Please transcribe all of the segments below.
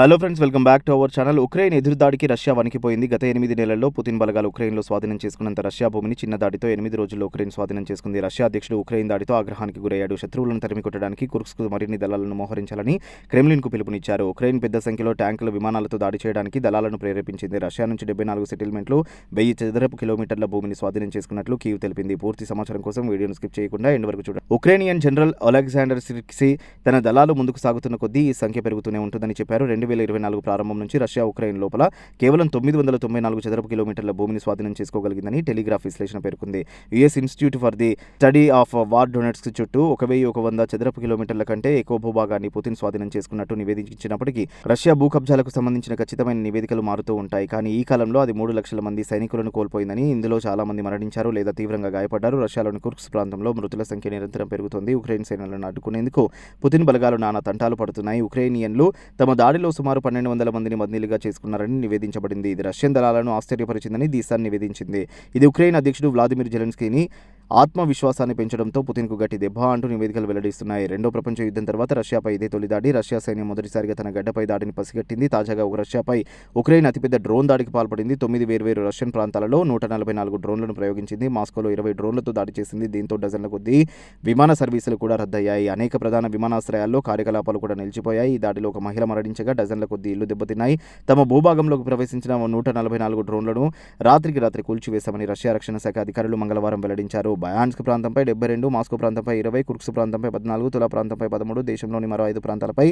Hello friends welcome back to our channel Ukraine ఎదురుదాడికి Russia వణికిపోయింది. గత ఎనిమిది నెలల్లో పుతిన్ బలగాలు ఉక్రెయిన్లో స్వాధీనం చేసుకున్నంత రష్యా భూమిని చిన్న దాడితో ఎనిమిది రోజుల్లో ఉక్రెయిన్ స్వాధీనం చేసుకుంది. రష్యా అధ్యక్షుడు ఉక్రెయిన్ దాడితో ఆగ్రహానికి గురయ్యాడు. శత్రువులను తరిమి కొట్టడానికి కుర్స్కు మరిన్ని దళాలను మోహరించాలని క్రెమ్లిన్కు పిలుపునిచ్చారు. ఉక్రెయిన్ పెద్ద సంఖ్యలో ట్యాంకులు విమానాలతో దాడి చేయడానికి దళాలను ప్రేరేపించింది. రష్యా నుంచి డెబ్బై నాలుగు సెటిల్మెంట్లు వెయ్యి చదరపు కిలోమీటర్ల భూమిని స్వాధీనం చేసుకున్నట్లు కీవ్ తెలిపింది. పూర్తి సమాచారం కోసం వీడియోను స్కిప్ చేయకుండా ఎండ్ వరకు చూడండి. ఉక్రేనియన్ జనరల్ అలెగ్జాండర్ సిర్క్సీ తన దళాలు ముందుకు సాగుతున్న కొద్దీ ఈ సంఖ్య పెరుగుతూనే ఉంటుందని చెప్పారు. రెండు వేల ఇరవై నాలుగు ప్రారంభం నుంచి రష్యా ఉక్రెయిన్ లోపల కేవలం తొమ్మిది వందల తొంభై నాలుగు చదరపు కిలోమీటర్ల భూమిని స్వాధీనం చేసుకోగలిగిందని టెలిగ్రాఫ్ విశ్లేషణ పేర్కొంది. US Institute for the Study of War Donets చుట్టూ ఒక వెయ్యి ఒక వంద చదరపు కిలోమీటర్ల కంటే ఎక్కువ భూభాగాన్ని పుతిన్ స్వాధీనం చేసుకున్నట్టు నివేదించినప్పటికీ రష్యా భూ కబ్జాలకు సంబంధించిన ఖచ్చితమైన నివేదికలు మారుతూ ఉంటాయి. కానీ ఈ కాలంలో అది మూడు లక్షల మంది సైనికులను కోల్పోయిందని ఇందులో చాలా మంది మరణించారు లేదా తీవ్రంగా గాయపడ్డారు. రష్యాలోని కుర్క్స్ ప్రాంతంలో మృతుల సంఖ్య నిరంతరం పెరుగుతోంది. ఉక్రెయిన్ సేనలను అడ్డుకునేందుకు పుతిన్ బలగాలు నానా తంటాలు పడుతున్నాయి. ఉక్రెయినియన్లు తమ దాడిలో సుమారు పన్నెండు వందల మందిని బందీలుగా చేసుకున్నారని నివేదించబడింది. ఇది రష్యన్ దళాలను ఆశ్చర్యపరిచిందని దీసాన్ నివేదించింది. ఇది ఉక్రెయిన్ అధ్యక్షుడు వ్లాదిమిర్ జెలెన్స్కీని ఆత్మవిశ్వాసాన్ని పెంచడంతో పుతిన్కు గట్టి దెబ్బ అంటూ నివేదికలు వెల్లడిస్తున్నాయి. రెండో ప్రపంచ యుద్ధం తర్వాత రష్యాపై ఇదే తొలి దాడి. రష్యా సైన్యం మొదటిసారిగా తన గడ్డపై దాడిని పసిగట్టింది. తాజాగా ఒక రష్యాపై ఉక్రెయిన్ అతిపెద్ద డ్రోన్ దాడికి పాల్పడింది. తొమ్మిది వేర్వేరు రష్యన్ ప్రాంతాలలో నూట నలభై నాలుగు డ్రోన్లను ప్రయోగించింది. మాస్కోలో ఇరవై డ్రోన్లతో దాడి చేసింది. దీంతో డజన్ల కొద్దీ విమాన సర్వీసులు కూడా రద్దయ్యాయి. అనేక ప్రధాన విమానాశ్రయాల్లో కార్యకలాపాలు కూడా నిలిచిపోయాయి. ఈ దాడిలో ఒక మహిళ మరణించగా డజన్ల కొద్దీ ఇల్లు దెబ్బతిన్నాయి. తమ భూభాగంలోకి ప్రవేశించిన నూట నలభై నాలుగు డ్రోన్లను రాత్రికి రాత్రి కూల్చివేశామని రష్యా రక్షణ శాఖ అధికారులు మంగళవారం వెల్లడించారు. బయాన్స్క్ ప్రాంతంపై డెబ్బై రెండు మాస్కో ప్రాంతంపై ఇరవై కుర్క్స్ ప్రాంతంపై పద్నాలుగు తులా ప్రాంతంపై పదమూడు దేశంలోని మరో ఐదు ప్రాంతాలపై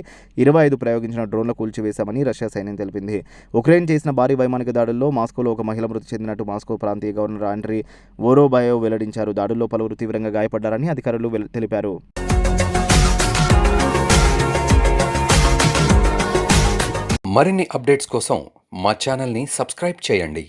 ఇరవై ఐదు ప్రయోగించిన డ్రోన్లు కూల్చివేశామని రష్యా సైన్యం తెలిపింది. ఉక్రెయిన్ చేసిన భారీ వైమానిక దాడుల్లో మాస్కోలో ఒక మహిళ మృతి చెందినట్టు మాస్కో ప్రాంతీయ గవర్నర్ ఆండ్రీ వోరోబాయోవ్ వెల్లడించారు. దాడుల్లో పలువురు తీవ్రంగా గాయపడ్డారని అధికారులు తెలిపారు. మరిన్ని అప్డేట్స్ కోసం మా ఛానల్ని సబ్స్క్రైబ్ చేయండి.